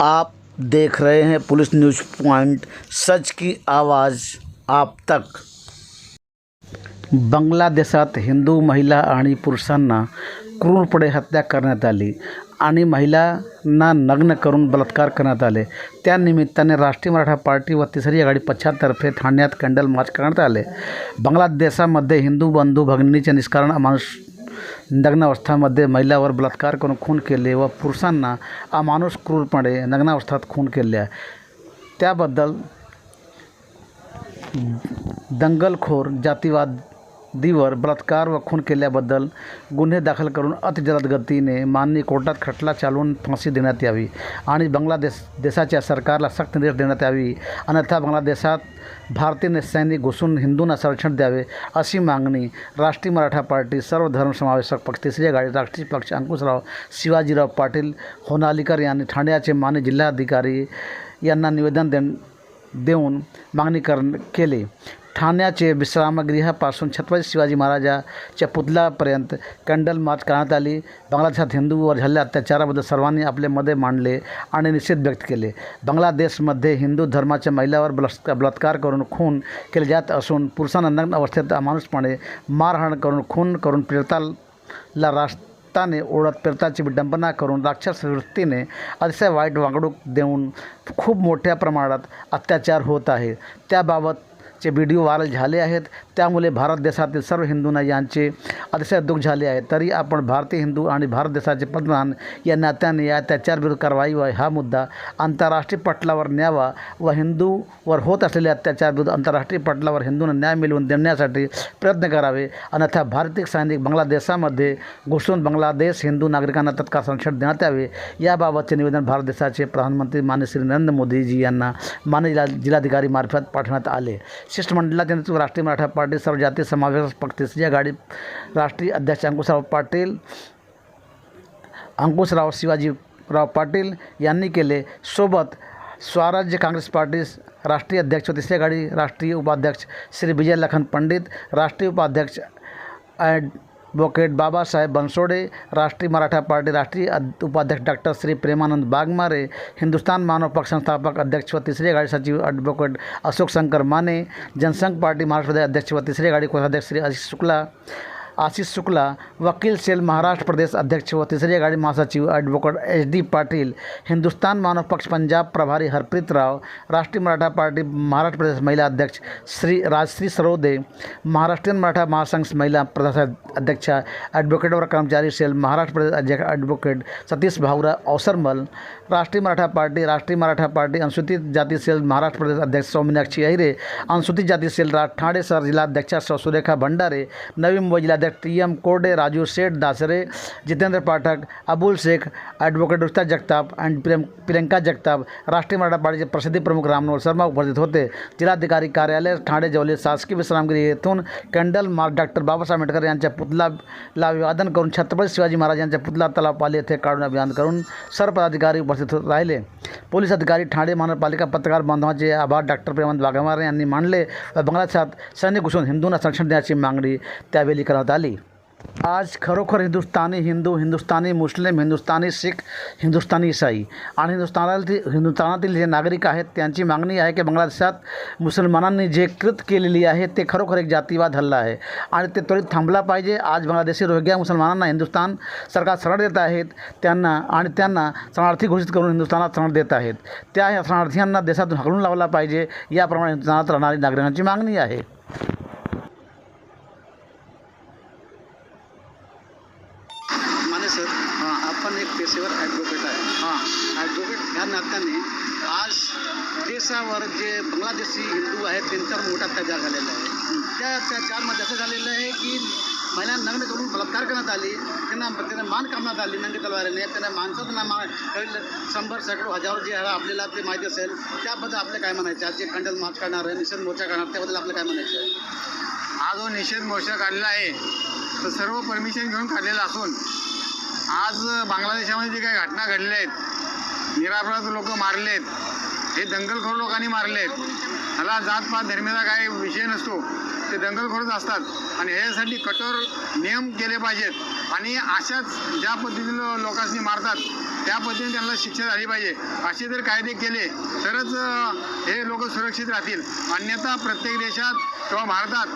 आप देख रहे हैं पुलिस न्यूज़ पॉइंट सच की आवाज़ आप तक। बांगलादेशात हिंदू महिला आणि पुरुषांना क्रूरपणे हत्या करण्यात आली आणि महिलांना नग्न करून बलात्कार करण्यात आले. त्यानिमित्ताने राष्ट्रीय मराठा पार्टी व तिसरी आघाडी पक्षातर्फे ठाण्यात कॅन्डल मार्च करण्यात आले. बांगलादेशामध्ये हिंदू बंधू भगिनीचे निष्कारण अमानुष नग्नावस्थामध्ये महिलावर बलात्कार करून खून केले व पुरुषांना अमानुष क्रूरपणे नग्नावस्थात खून केले. त्याबद्दल दंगलखोर दीवर बलात्कार व खून केल्याबद्दल गुन्हे दाखल करून अतिजलद गतीने माननीय कोर्टात खटला चालवून फाशी देण्यात यावी आणि बांगलादेश देशाच्या सरकारला सक्त निर्देश देण्यात यावी. अन्यथा बांगलादेशात भारतीय सैनिक घुसून हिंदूंना संरक्षण द्यावे अशी मागणी राष्ट्रीय मराठा पार्टी सर्व धर्मसमावेशक पक्ष तिसरी गाडी राष्ट्रीय पक्ष अंकुशराव शिवाजीराव पाटील होनालीकर यांनी ठाण्याचे मान्य जिल्हाधिकारी यांना निवेदन दे देऊन मागणी कर केली. ठाण्याचे विश्रामगृहापासून छत्रपती शिवाजी महाराजाच्या पुतल्यापर्यंत कॅन्डल मार्च करण्यात आली. बांगलादेशात हिंदूवर झालेल्या अत्याचाराबद्दल सर्वांनी आपले मते मांडले आणि निषेध व्यक्त केले. बांगलादेशमध्ये हिंदू धर्माच्या महिलावर बलात्कार बलात्कार करून खून केले जात असून पुरुषांना नग्न अवस्थेत अमानुषपणे मारहाण करून खून करून पीडिताला राष्ट्राने ओढत पिरताची विडंबना करून राक्षस वृत्तीने अतिशय वाईट वागणूक देऊन खूप मोठ्या प्रमाणात अत्याचार होत आहे. त्याबाबत चे व्हिडिओ व्हायरल झाले आहेत. त्यामुळे भारत देशातील सर्व हिंदूंना यांचे अतिशय दुःख झाले आहे. तरी आपण भारतीय हिंदू आणि भारत देशाचे पंतप्रधान या नात्याने या अत्याचारविरुद्ध कारवाई व हा मुद्दा आंतरराष्ट्रीय पटलावर न्यावा व हिंदूवर होत असलेल्या अत्याचारविरुद्ध आंतरराष्ट्रीय पटलावर हिंदूंना न्याय मिळवून देण्यासाठी प्रयत्न करावे. अन्यथा भारतीय सैनिक बांगलादेशामध्ये घुसून बांगलादेश हिंदू नागरिकांना तत्काळ संरक्षण देण्यात यावे. याबाबतचे निवेदन भारत देशाचे प्रधानमंत्री मान्य श्री नरेंद्र मोदीजी यांना मान्य जिल्हा जिल्हाधिकारी मार्फत पाठवण्यात आले. नेतृत्व राष्ट्रीय मराठा पार्टी सर्व जाती समावेश पक्ष तीसरी गाडी, राष्ट्रीय अध्यक्ष अंकुशराव पाटिल, अंकुशराव शिवाजीराव पाटिल यांनी केले सोबत स्वराज्य कांग्रेस पार्टी राष्ट्रीय अध्यक्ष तीसरी गाडी, राष्ट्रीय उपाध्यक्ष श्री विजय लखन पंडित, राष्ट्रीय उपाध्यक्ष ॲडव्होकेट बाबासाहेब बनसोडे राष्ट्रीय मराठा पार्टी राष्ट्रीय उपाध्यक्ष डॉक्टर श्री प्रेमानंद बागमारे हिंदुस्तान मानव पक्ष संस्थापक अध्यक्ष व तिसरी गाडी सचिव ॲडव्होकेट अशोक शंकर माने जनसंघ पार्टी महाराष्ट्र अध्यक्ष व तिसरी गाडी कोषाध्यक्ष श्री आशिष शुक्ला आशिष शुक्ला वकील सेल महाराष्ट्र प्रदेश अध्यक्ष व तिसरी आघाडी महासचिव advocate H D Patil Hindustan Manav Paksh Punjab प्रभारी हरप्रीत राव राष्ट्रीय मराठा पार्टी महाराष्ट्र प्रदेश महिला अध्यक्ष श्री राजश्री सरोदे महाराष्ट्रीयन मराठा महासंघ महिला प्रदेश अध्यक्षा ॲडव्होकेट व कर्मचारी सेल महाराष्ट्र प्रदेश अध्यक्ष ॲडव्होकेट सतीश भाऊराव अवसरमल राष्ट्रीय मराठा पार्टी राष्ट्रीय मराठा पार्टी अनुसूचित जाती सेल महाराष्ट्र प्रदेश अध्यक्ष सौमीनाक्षी अहिरे अनुसूचित जाती सेल रा ठाणे शहर जिल्हाध्यक्षा सुरेखा भंडारे नवी मुंबई जिल्हाध्यक्ष T M Korde Raju Sheth Dasare Jitendra Pathak Abul Sheikh advocate Rusta Jagtap आणि प्रियं प्रियंका जगताप राष्ट्रीय मराठा पार्टीचे प्रसिद्धी प्रमुख रामनोहर शर्मा उपस्थित होते. जिल्हाधिकारी कार्यालय ठाणे जवळील शासकीय विश्रामगिरी येथून candle march doctor Babasaheb Ambedkar यांच्या पुतलाला अभिवादन करून छत्रपती शिवाजी महाराज यांच्या पुतला तलाव पाली येथे काढून अभिवादन करून सर्व पदाधिकारी उपस्थित राहिले. पोलीस अधिकारी ठाणे महानगरपालिका पत्रकार बांधवांचे आभार. डॉक्टर प्रेमंत वाघमारे यांनी मांडले व बांगलादेशात सैनिक घुसून हिंदूंना संरक्षण देण्याची मागणी त्यावेळी करण्यात आली. आज खरोखर हिंदुस्थानी हिंदू हिंदुस्थानी मुस्लिम हिंदुस्थानी शीख हिंदुस्थानी ईसाई आणि हिंदुस्थानातील हिंदुस्थानातील जे नागरिक आहेत त्यांची मागणी आहे की बांगलादेशात मुसलमानांनी जे कृत केलेली आहे ते खरोखर एक जातीवाद हल्ला आहे आणि ते त्वरित थांबला पाहिजे. आज बांगलादेशी रोहिंग्या मुसलमानांना हिंदुस्थान सरकार शरण देत आहेत त्यांना आणि त्यांना शरणार्थी घोषित करून हिंदुस्थानात शरण देत आहेत. त्या शरणार्थ्यांना देशातून हकलून लावला पाहिजे. याप्रमाणे हिंदुस्थानात राहणारी नागरिकांची मागणी आहे माने सर हां आपण एक पेशेवर ॲडव्होकेट आहे हां ॲडव्होकेट ह्या नात्याने आज देशावर जे बांगलादेशी हिंदू आहेत त्यांच्यावर मोठा अत्याचार झालेला आहे. त्या अत्याचारमध्ये असं झालेलं आहे की महिला नग्न करून बलात्कार करण्यात आली त्यांना त्यांना मान करण्यात आली नंगे तलवारीने त्यांना माणसाचं ना मा कळलं शंभर शेकडो हजारो जे आहे आपल्याला ते माहिती असेल. त्याबद्दल आपलं काय म्हणायचं आज जे खंडल मार्च काढणार आहे निषेध मोर्चा काढणार त्याबद्दल आपलं काय म्हणायचं आहे? हा जो निषेध मोर्चा काढलेला आहे तो सर्व परमिशन घेऊन काढलेला असून आज बांगलादेशामध्ये जे काही घटना घडल्या आहेत निरापराध लोक मारलेत हे दंगलखोर लोकांनी मारले आहेत. ह्याला जातपात धर्मीचा काही विषय नसतो. ते दंगलखोरच असतात. आणि ह्यासाठी कठोर नियम केले पाहिजेत. आणि अशाच ज्या पद्धतीनं लोकांनी मारतात त्या पद्धतीने त्यांना शिक्षा झाली पाहिजे. असे जर कायदे केले तरच हे लोक सुरक्षित राहतील. अन्यथा प्रत्येक देशात किंवा भारतात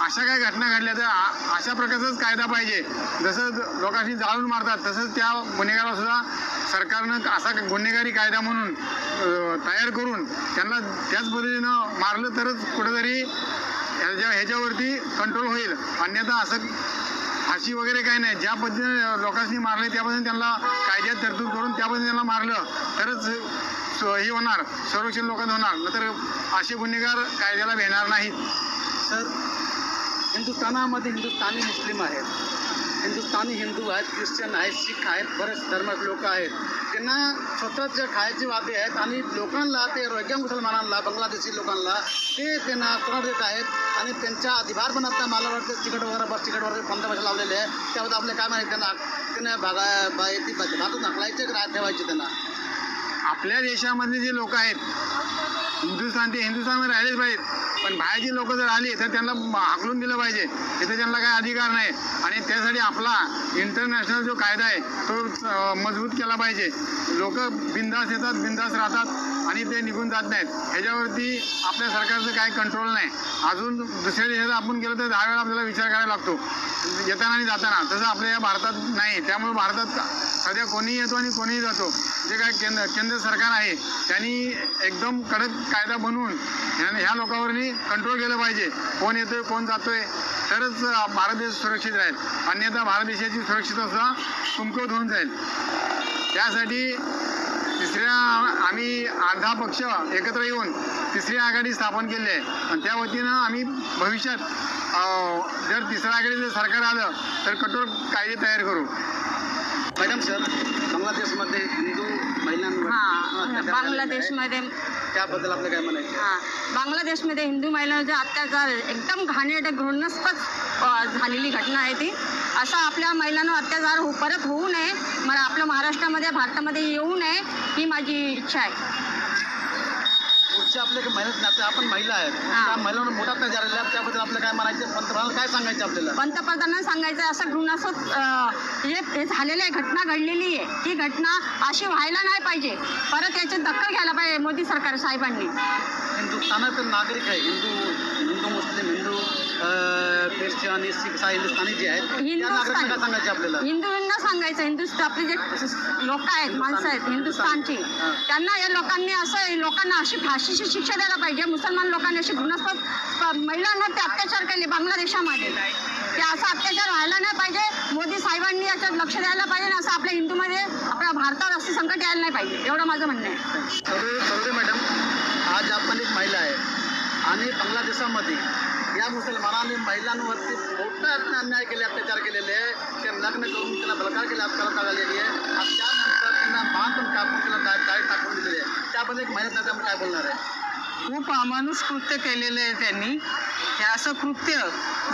अशा काही घटना घडल्या तर आ- अशा प्रकारचाच कायदा पाहिजे. जसं ज- लोकांनी जाळून मारतात तसंच त्या गुन्हेगाराला सुद्धा सरकारनं असा गुन्हेगारी कायदा म्हणून तयार करून त्यांना त्याच पद्धतीनं मारलं तरच कुठेतरी ह्याच्या ह्याच्यावरती कंट्रोल होईल. अन्यथा असं फाशी वगैरे काही नाही. ज्या पद्धतीने लोकांनी मारले त्या पद्धतीने त्यांना कायद्यात तरतूद करून त्या त्यांना मारलं तरच स- हे होणार संरक्षण लोकांना होणार. नंतर असे गुन्हेगार कायद्याला भेटणार नाहीत. सर हिंदुस्थानामध्ये हिंदुस्थानी मुस्लिम आहेत. हिंदुस्थानी हिंदू आहेत ख्रिश्चन आहेत शीख आहेत बरेच धर्माचे लोक आहेत. त्यांना स्वतःच्या खायचे वादे आहेत आणि लोकांना ते रोहिंग्या मुसलमानांना बांगलादेशी लोकांना ते त्यांना त्रास देत आहेत आणि त्यांच्या अधिभार पण आता मला वाटतं तिकीट वगैरे बस तिकीट वगैरे पंधरा पैसे लावलेले आहे त्याबद्दल आपले काय माहिती त्यांना? त्यांना भागा बा येते भागातून ढकलायचे की राहत ठेवायचे त्यांना? आपल्या देशामधले जे लोक आहेत हिंदुस्थान ते हिंदुस्थानमध्ये राहिलेच पाहिजेत. पण बाहेरची लोक जर आली तर त्यांना हाकलून दिलं पाहिजे. तिथे त्यांना काही अधिकार नाही. आणि त्यासाठी आपला इंटरनॅशनल जो कायदा आहे तो मजबूत केला पाहिजे. लोक बिंदास येतात बिंदास राहतात आणि ते निघून जात नाहीत. ह्याच्यावरती आपल्या सरकारचं काही कंट्रोल नाही. अजून दुसऱ्या देशात आपण गेलो तर दहा वेळा आपल्याला विचार करायला लागतो. येताना आणि जाताना. तसं आपल्या या भारतात नाही. त्यामुळे भारतात सध्या कोणीही येतो आणि कोणीही जातो. जे काय केंद्र केंद्र सरकार आहे त्यांनी एकदम कडक कायदा बनवून ह्या लोकांवरनी कंट्रोल केलं पाहिजे. कोण येतोय कोण जातोय तरच भारत देश सुरक्षित राहील. अन्यथा भारत देशाची सुरक्षितता सुद्धा कमकुवत होऊन जाईल. त्यासाठी तिसऱ्या आम्ही अर्धा पक्ष एकत्र येऊन तिसरी आघाडी स्थापन केली आहे. आणि त्या वतीनं आम्ही भविष्यात जर तिसऱ्या आघाडीचं सरकार आलं तर कठोर कायदे तयार करू. मॅडम सर बांगलादेशमध्ये हां. बांगलादेशमध्ये त्याबद्दल आपलं काय म्हणायचं? हां बांगलादेशमध्ये हिंदू महिलांचे अत्याचार एकदम घाणेरडे घृणस्पद झालेली घटना आहे ती असा आपल्या महिलांवर अत्याचार हो परत होऊ नये मला आपल्या महाराष्ट्रामध्ये भारतामध्ये येऊ नये ही माझी इच्छा आहे पुढच्या आपल्या काही महिला नाते आपण महिला आहेत. हां. त्या महिलांवर मोठा अत्याचार झालेला आहे. त्याबद्दल आपलं काय म्हणायचं पंतप्रधान काय सांगायचं आपल्याला? पंतप्रधानांना सांगायचं असं घृणास्पद अ, हे हे झालेलं आहे घटना घडलेली आहे. ती घटना अशी व्हायला नाही पाहिजे. परत याची दखल घ्यायला पाहिजे मोदी सरकार साहेबांनी. हिंदुस्थानात नागरिक आहे हिंदू ख्रिश्चन आणि सा- हिंदुस्थानी जे आहेत त्या नागरिकांना काय सांगायचं आपल्याला. हिंदूंना सांगायचं हिंदुस्तान आपले जे लोक आहेत माणसं आहेत हिंदुस्थानची. त्यांना या लोकांनी असं लोकांना अशी फाशीची शिक्षा द्यायला पाहिजे. मुसलमान लोकांनी अशी घृणास्पद प- महिलांवर ते अत्याचार केले बांगलादेशामध्ये. ते असा अत्याचार व्हायला नाही पाहिजे. मोदी साहेबांनी याच्यात लक्ष द्यायला पाहिजे आणि असं आपल्या हिंदूमध्ये आपल्या भारतात असं संकट यायला नाही पाहिजे. एवढं माझं म्हणणं आहे. चौधरी चौधरी मॅडम आज आपण एक महिला आहे आणि बांगलादेशामध्ये या मुसलमानांनी महिलांवरती मोठा अन्याय केले अत्याचार केलेले आहे. ते लग्न करून त्यांना बलात्कार केला करत आलेली आहे. आणि त्यानंतर त्यांना मान पण कापून त्यांना डाळ डाळ टाकून दिलेली आहे. त्याबद्दल एक महिला त्याच्यामध्ये काय बोलणार आहे? खूप अमानुष कृत्य केलेलं आहे त्यांनी. हे असं कृत्य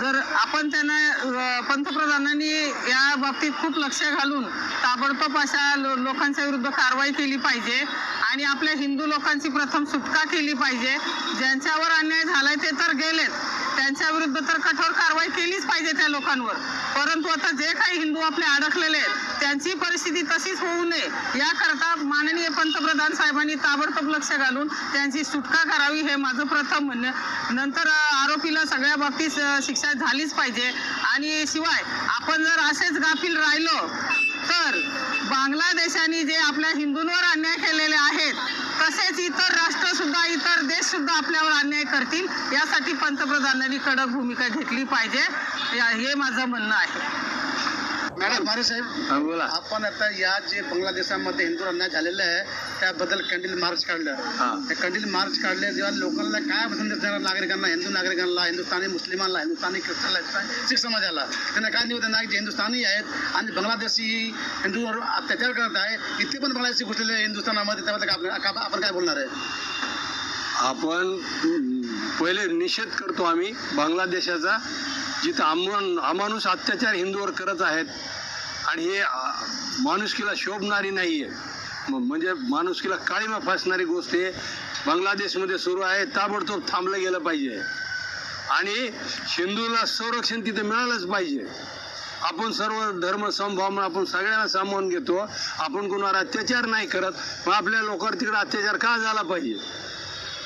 जर आपण त्यांना पंतप्रधानांनी या बाबतीत खूप लक्ष घालून ताबडतोब अशा लो लोकांच्या विरुद्ध कारवाई केली पाहिजे आणि आपल्या हिंदू लोकांची प्रथम सुटका केली पाहिजे. ज्यांच्यावर अन्याय झालाय ते तर गेलेत. त्यांच्या विरुद्ध तर कठोर कारवाई केलीच पाहिजे त्या लोकांवर. परंतु आता जे काही हिंदू आपले अडकलेले आहेत त्यांची परिस्थिती तशीच होऊ नये. याकरता माननीय पंतप्रधान साहेबांनी ताबडतोब लक्ष घालून त्यांची सुटका करावी हे माझं प्रथम म्हणणं. नंतर आरोपीला सगळ्या बाबतीत शिक्षा झालीच पाहिजे. आणि शिवाय आपण जर असेच गाफील राहिलो तर बांगलादेशाने जे आपल्या हिंदूंवर अन्याय केलेले आहेत तसेच इतर राष्ट्र सुद्धा इतर देश सुद्धा आपल्यावर अन्याय करतील. यासाठी पंतप्रधानांनी कडक भूमिका घेतली पाहिजे. या- हे माझं म्हणणं आहे. मॅडम मारे साहेब. बोला. आपण आता या जे बांगलादेशामध्ये हिंदू अन्याय झालेलं आहे त्याबद्दल कॅन्डल मार्च काढलं. त्या कॅन्डल मार्च काढले जेव्हा लोकांना काय संदेश देणार नागरिकांना हिंदू नागरिकांना हिंदुस्थानी मुस्लिमांना हिंदुस्थानी ख्रिश्चनला शीख समाजाला त्यांना काय निवेदन आहे जे हिंदुस्थानी आहेत आणि बांगलादेशी हिंदूवर अत्याचार करत आहे इथे पण बांगलादेशी घुसलेले हिंदुस्थानामध्ये त्याबद्दल आपण काय बोलणार आहे? आपण पहिले निषेध करतो आम्ही बांगलादेशाचा जिथं अमान अमानुष अत्याचार हिंदूवर करत आहेत आणि हे माणुसकीला शोभणारी नाही आहे म्हणजे माणुसकीला काळीमा फासणारी गोष्ट आहे. बांगलादेशमध्ये सुरू आहे. ताबडतोब थांबलं गेलं पाहिजे. आणि हिंदूला संरक्षण तिथे मिळालंच पाहिजे. आपण सर्व धर्म समभाव आपण सगळ्यांना सामावून घेतो. आपण कोणावर अत्याचार नाही करत. मग आपल्या लोकांवर तिकडे अत्याचार का झाला पाहिजे?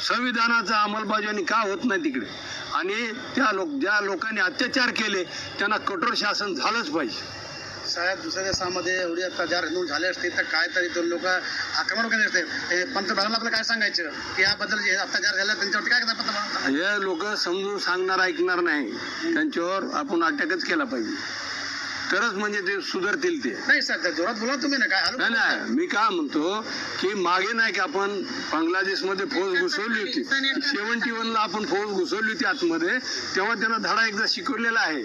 संविधानाचा अंमलबजावणी का होत नाही तिकडे? आणि त्या लोक ज्या लोकांनी अत्याचार केले त्यांना कठोर शासन झालंच पाहिजे. साहेब दुसऱ्या देशामध्ये एवढी अत्याचार हिंदू झाले असते तर काय तरी दोन लोक आक्रमण केले असते हे पंतप्रधान आपल्याला काय सांगायचं? की याबद्दल जे अत्याचार झाला त्यांच्यावरती काय करतात पंतप्रधान हे लोक समजून सांगणार ऐकणार नाही. त्यांच्यावर आपण अटॅकच केला पाहिजे. तरच म्हणजे ते सुधारतील ते. नाही सर त्या जोरात बोला तुम्ही ना काय हॅलो नाही नाही. मी काय म्हणतो की मागे नाही की आपण बांगलादेशमध्ये फौज घुसवली होती. सेव्हन्टी वनला आपण फौज घुसवली होती आतमध्ये तेव्हा त्यांना धडा एकदा शिकवलेला आहे.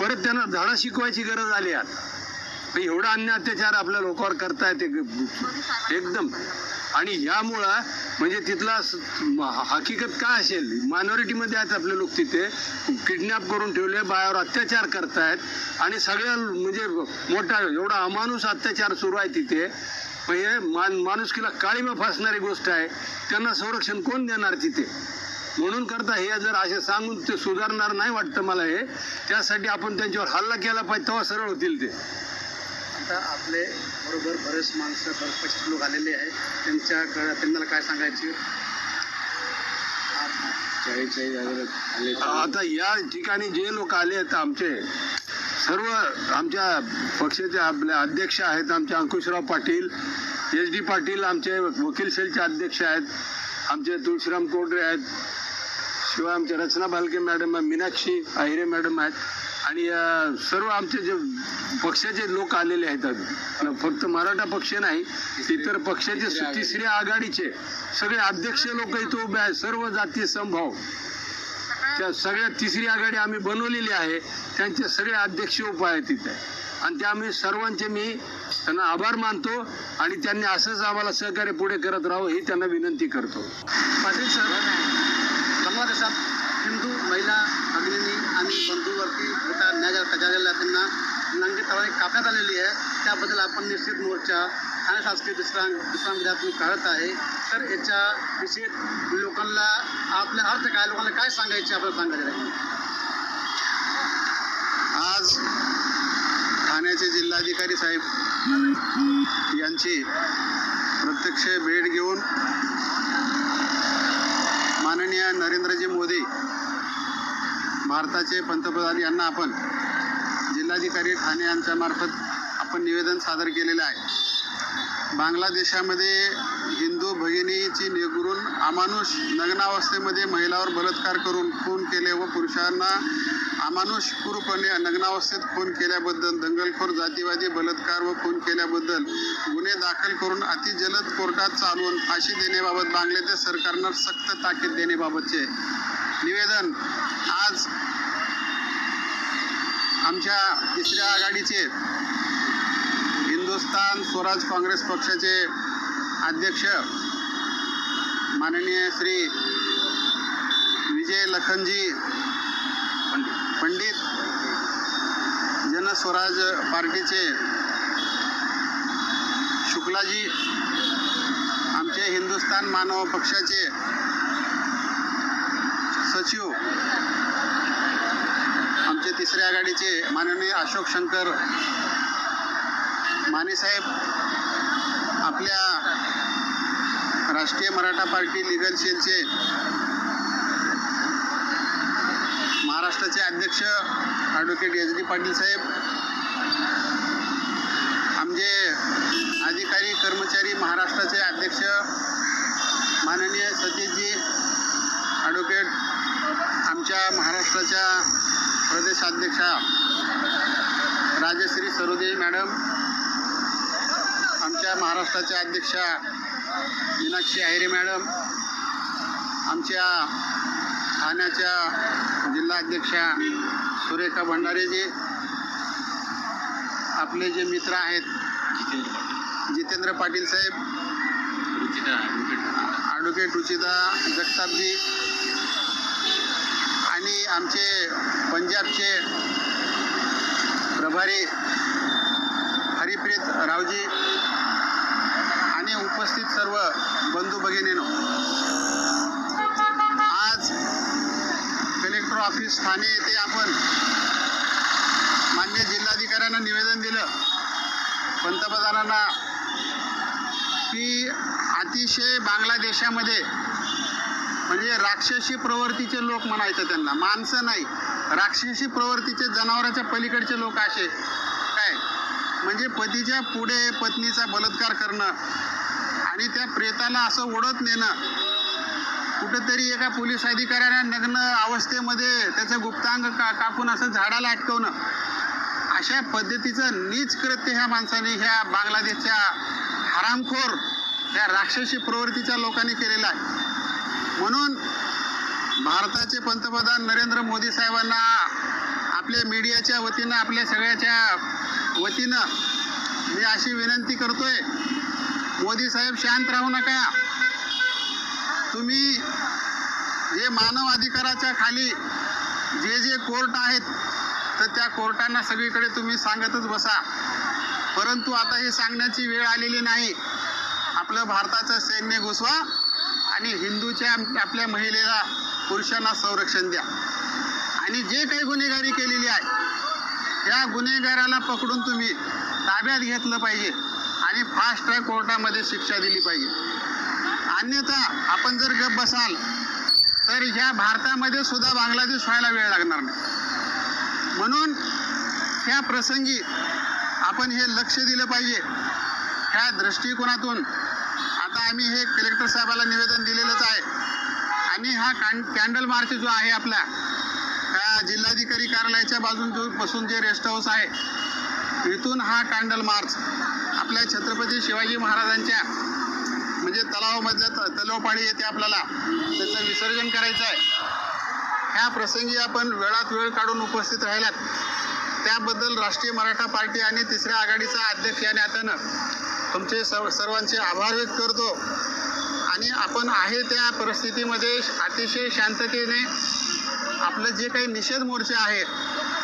परत त्यांना धडा शिकवायची गरज आली आता एवढा अन्य अत्याचार आपल्या लोकांवर करतायत एक- एकदम. आणि यामुळं म्हणजे तिथला हकीकत काय असेल? मायनॉरिटीमध्ये आहेत आपले लोक तिथे. किडनॅप करून ठेवले बायावर अत्याचार करतायत. आणि सगळ्या म्हणजे मोठा एवढा अमानुष अत्याचार सुरू आहे तिथे. हे मान माणुसकीला काळीमा फासणारी गोष्ट आहे. त्यांना संरक्षण कोण देणार तिथे? म्हणून करता हे जर असे सांगून ते सुधारणार नाही वाटतं मला हे. त्यासाठी आपण त्यांच्यावर हल्ला केला पाहिजे तेव्हा सरळ होतील ते. आता आपले बरोबर बरेच माणसं पस्तीस लोक आलेले आहे त्यांच्याकडे त्यांना काय सांगायचे? आता या ठिकाणी जे लोक आले आहेत आमचे सर्व आमच्या पक्षाचे आपले अध्यक्ष आहेत आमचे अंकुशराव पाटील एस डी पाटील आमचे वकील सेलचे अध्यक्ष आहेत आमचे तुळशीराम कोडरे आहेत शिवाय आमचे रचना भालके मॅडम आहे मीनाक्षी आहिरे मॅडम आहेत. आणि सर्व आमचे जे पक्षाचे लोक आलेले आहेत फक्त मराठा पक्ष नाही इतर पक्षाचे तिसऱ्या आघाडीचे सगळे अध्यक्ष लोक इथं उभे आहेत सर्व जाती संभाव त्या सगळ्या तिसरी आघाडी आम्ही बनवलेली आहे त्यांचे सगळे अध्यक्ष उपाय आहेत तिथे आणि ते आम्ही सर्वांचे मी त्यांना आभार मानतो आणि त्यांनी असंच आम्हाला सहकार्य पुढे करत राहावं ही त्यांना विनंती करतो. पाटील सर? आणि मोठा न्याय त्यांना नंगी तळाने कापण्यात आलेली आहे. त्याबद्दल आपण निश्चित मोर्चा ठाणे शासकीय दुसरा दुसरा विद्यार्थी काढत आहे. तर याच्या निश्चित लोकांना आपले अर्थ काय लोकांना काय सांगायचे आपल्याला सांगायचं आज ठाण्याचे जिल्हाधिकारी साहेब यांची प्रत्यक्ष भेट घेऊन माननीय नरेंद्रजी मोदी भारताचे पंतप्रधान यांना आपण जिल्हाधिकारी ठाणे यांच्या मार्फत आपण निवेदन सादर केलेलं आहे. बांगलादेशामध्ये हिंदू भगिनीची निगुरून अमानुष नग्नावस्थेमध्ये महिलावर बलात्कार करून खून केले व पुरुषांना अमानुषपूर्वपणे नग्नावस्थेत खून केल्याबद्दल दंगलखोर जातीवादी बलात्कार व खून केल्याबद्दल गुन्हे दाखल करून अतिजलद कोर्टात चालवून फाशी देण्याबाबत बांगलादेश सरकारनं सक्त ताकीद देण्याबाबतचे निवेदन. आज आमच्या तिसऱ्या आघाडीचे हिंदुस्थान स्वराज काँग्रेस पक्षाचे अध्यक्ष माननीय श्री विजय लखनजी पंडित जनस्वराज पार्टीचे शुक्लाजी आमचे हिंदुस्थान मानव पक्षाचे सचिव आमचे तिसऱ्या आघाडीचे माननीय अशोक शंकर मानेसाहेब आपल्या राष्ट्रीय मराठा पार्टी लिगल सेलचे महाराष्ट्राचे अध्यक्ष ॲडव्होकेट एच डी पाटील साहेब आमचे अधिकारी कर्मचारी महाराष्ट्राचे अध्यक्ष माननीय सतीशजी ॲडव्होकेट आमच्या महाराष्ट्राच्या प्रदेशाध्यक्षा राजश्री सरोदे मॅडम आमच्या महाराष्ट्राच्या अध्यक्षा मीनाक्षी आहिरे मॅडम आमच्या ठाण्याच्या जिल्हाध्यक्षा सुरेखा भंडारेजी आपले जे मित्र आहेत जितेंद्र पाटील साहेब ॲडव्होकेट रुचिता जगतापजी आणि आमचे पंजाबचे प्रभारी हरिप्रीत रावजी आणि उपस्थित सर्व बंधू भगिनीनो आज कलेक्टर ऑफिस ठाणे येथे आपण मान्य जिल्हाधिकाऱ्यांना निवेदन दिलं. पंतप्रधानांना की अतिशय बांगलादेशामध्ये म्हणजे राक्षसी प्रवृत्तीचे लोक म्हणायचं त्यांना. माणसं नाही. राक्षसी प्रवृत्तीचे जनावराच्या पलीकडचे लोक असे. काय? म्हणजे पतीच्या पुढे पत्नीचा बलात्कार करणं आणि त्या प्रेताला असं ओढत नेणं. कुठंतरी एका पोलीस अधिकाऱ्याने नग्न अवस्थेमध्ये त्याचं गुप्तांग का कापून असं झाडाला अटकवणं. अशा पद्धतीचं नीच कृत्य ह्या माणसाने ह्या बांगलादेशच्या हरामखोर ह्या राक्षसी प्रवृत्तीच्या लोकांनी केलेलं आहे. म्हणून भारताचे पंतप्रधान नरेंद्र मोदी साहेबांना आपल्या मीडियाच्या वतीनं आपल्या सगळ्याच्या वतीनं मी अशी विनंती करतोय मोदी साहेब शांत राहू नका. तुम्ही जे मानव अधिकाराच्या खाली जे जे कोर्ट आहेत तर त्या कोर्टांना सगळीकडे तुम्ही सांगतच बसा. परंतु आता हे सांगण्याची वेळ आलेली नाही. आपलं भारताचं सैन्य घुसवा. आणि हिंदूच्या आपल्या महिलेला पुरुषांना संरक्षण द्या. आणि जे काही गुन्हेगारी केलेली आहे त्या गुन्हेगाराला पकडून तुम्ही ताब्यात घेतलं पाहिजे आणि फास्ट ट्रॅक कोर्टामध्ये शिक्षा दिली पाहिजे. अन्यथा आपण जर गप बसाल तर ह्या भारतामध्ये सुद्धा बांगलादेश व्हायला वेळ लागणार नाही. म्हणून ह्या प्रसंगी आपण हे लक्ष दिलं पाहिजे. ह्या दृष्टिकोनातून आम्ही हे कलेक्टर साहेबाला निवेदन दिलेलंच आहे. आणि हा कॅन कॅन्डल मार्च जो आहे आपला जिल्हाधिकारी कार्यालयाच्या बाजून जो बसून जे रेस्ट हाऊस आहे इथून हा कॅन्डल मार्च आपल्या छत्रपती शिवाजी महाराजांच्या म्हणजे तलावामधल्या त तलावपाडी येते आपल्याला त्याचं विसर्जन करायचं आहे. ह्या प्रसंगी आपण वेळात वेळ काढून उपस्थित राहिलात. त्याबद्दल राष्ट्रीय मराठा पार्टी आणि तिसऱ्या आघाडीचा अध्यक्ष या नात्यानं तुमचे सर्व सर्वांचे आभार व्यक्त करतो. आणि आपण आहे त्या परिस्थितीमध्ये अतिशय शांततेने आपलं जे काही निषेध मोर्चा आहेत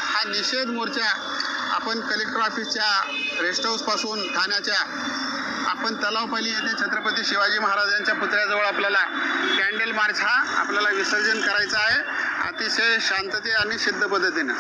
हा निषेध मोर्चा आपण कलेक्टर ऑफिसच्या रेस्ट हाऊसपासून ठाण्याच्या आपण तलावपाली येथे छत्रपती शिवाजी महाराजांच्या पुतळ्याजवळ आपल्याला कॅन्डल मार्च हा आपल्याला विसर्जन करायचा आहे. अतिशय शांतते आणि सिद्ध पद्धतीनं.